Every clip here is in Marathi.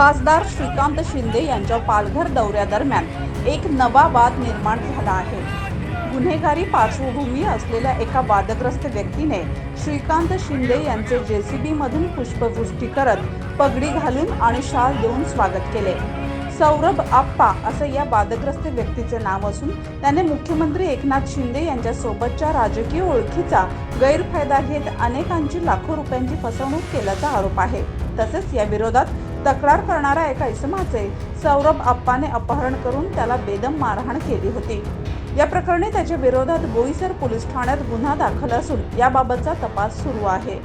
खासदार श्रीकांत शिंदे यांच्या पालघर दौऱ्यादरम्यान एक नवा वाद निर्माण झाला आहे. गुन्हेगारी पार्श्वभूमी असलेल्या एका वादग्रस्त व्यक्तीने श्रीकांत शिंदे यांचे जेसीबीमधून पुष्पवृष्टी करत पगडी घालून आणि शाल देऊन स्वागत केले. सौरभ आप्पा असं या वादग्रस्त व्यक्तीचे नाव असून त्याने मुख्यमंत्री एकनाथ शिंदे यांच्यासोबतच्या राजकीय ओळखीचा गैरफायदा घेत अनेकांची लाखो रुपयांची फसवणूक केल्याचा आरोप आहे. तसेच या विरोधात तक्रार करणाऱ्या एका इसमाचे सौरभ आप्पाने अपहरण करून त्याला बेदम मारहाण केली होती. या प्रकरणी त्याच्या विरोधात बोईसर पोलीस ठाण्यात गुन्हा दाखल असून याबाबतचा तपास सुरू आहे.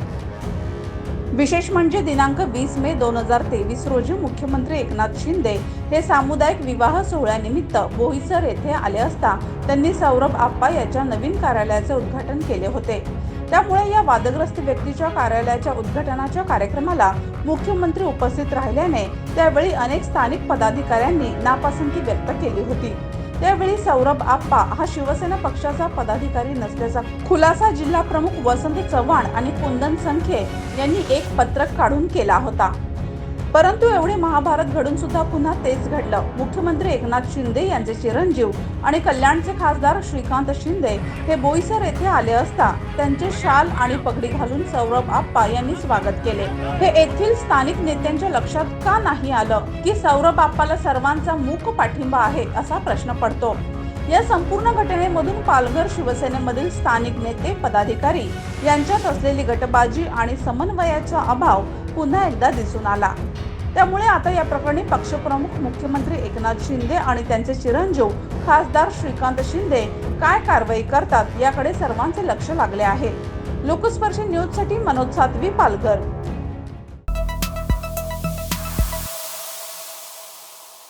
विशेष म्हणजे दिनांक वीस मे दोन हजार तेवीस रोजी मुख्यमंत्री एकनाथ शिंदे हे सामुदायिक विवाह सोहळ्यानिमित्त बोईसर येथे आले असता त्यांनी सौरभ आप्पा याच्या नवीन कार्यालयाचे उद्घाटन केले होते. त्यामुळे या वादग्रस्त व्यक्तीच्या कार्यालयाच्या उद्घाटनाच्या कार्यक्रमाला मुख्यमंत्री उपस्थित राहिल्याने त्यावेळी अनेक स्थानिक पदाधिकाऱ्यांनी नापसंती व्यक्त केली होती. त्यावेळी सौरभ आप्पा हा शिवसेना पक्षाचा पदाधिकारी नसल्याचा खुलासा जिल्हा प्रमुख वसंत चव्हाण आणि कुंदन संखे यांनी एक पत्रक काढून केला होता. परंतु एवढे महाभारत घडून सुद्धा पुन्हा तेच घडलं. मुख्यमंत्री एकनाथ शिंदे यांचे चिरंजीव आणि कल्याणचे खासदार श्रीकांत शिंदे हे बोईसर येथे आले असता त्यांचे शाल आणि पगडी घालून सौरभ आप्पा यांनी स्वागत केले. हे येथील स्थानिक नेत्यांच्या लक्षात का नाही आलं की सौरभ आप्पाला सर्वांचा मूक पाठिंबा आहे असा प्रश्न पडतो? या संपूर्ण घटनेमधून पालघर शिवसेनेमधील स्थानिक नेते पदाधिकारी यांच्यात असलेली गटबाजी आणि समन्वयाचा अभाव पुन्हा एकदा दिसून आला. त्यामुळे आता या प्रकरणी पक्षप्रमुख मुख्यमंत्री एकनाथ शिंदे आणि त्यांचे चिरंजीव खासदार श्रीकांत शिंदे काय कारवाई करतात याकडे सर्वांचे लक्ष लागले आहे. लोकस्पर्शी न्यूजसाठी मनोज सातवी पालघर.